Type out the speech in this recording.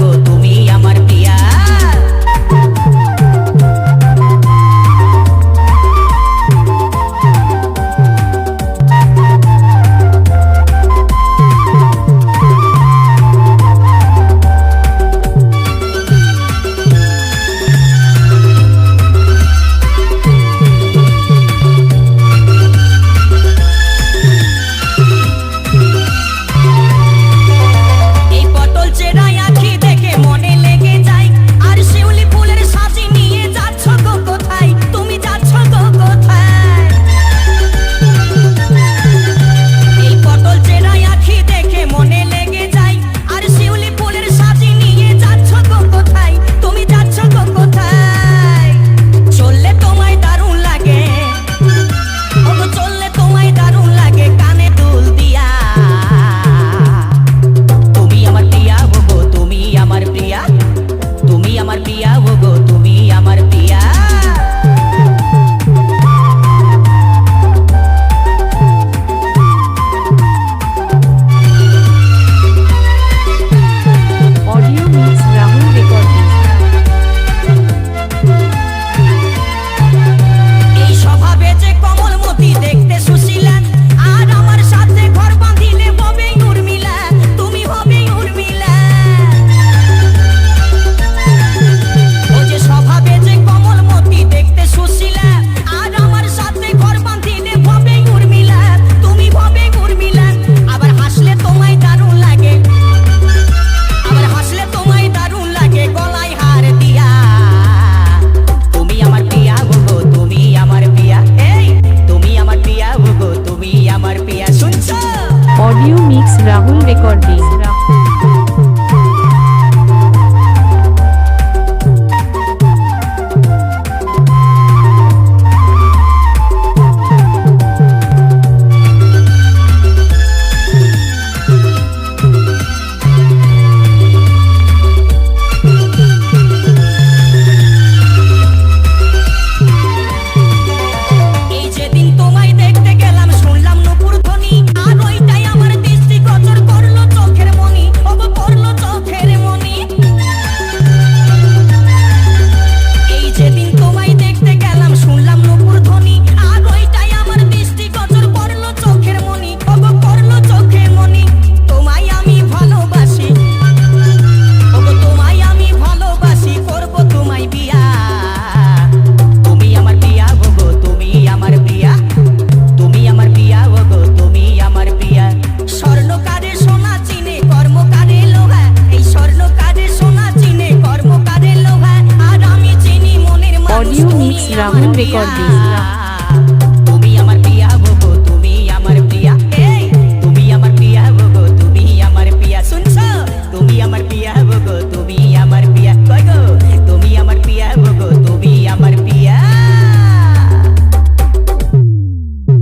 গো তুমি আমার পিয়া। Mix Rahul recording não Recordings.